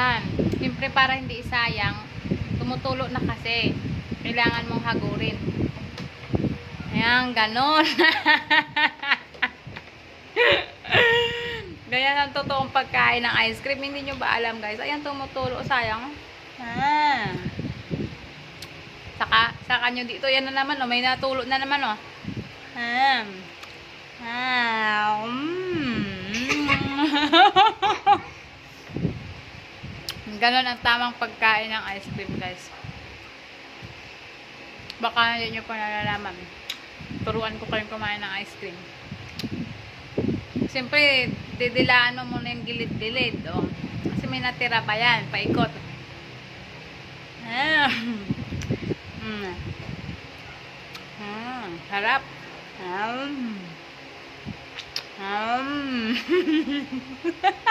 Yan. Siyempre para hindi isayang, tumutulo na kasi. Kailangan mong hagurin. Ayan, ganon. Ganyan ang totoong pagkain ng ice cream. Hindi nyo ba alam guys? Ayan, tumutulo. Sayang. Ah. Saka, saka nyo dito. Yan na naman, oh. May natulo na naman, oh. Ah. Ah. Mm. Ganon ang tamang pagkain ng ice cream, guys. Baka hindi nyo pa nalalaman. Turuan ko kayong kumain ng ice cream. Siyempre, didilaan mo muna yung gilid-gilid. Oh. Kasi may natira pa yan. Paikot. Ah. Mm. Mm. Harap. Um. Um.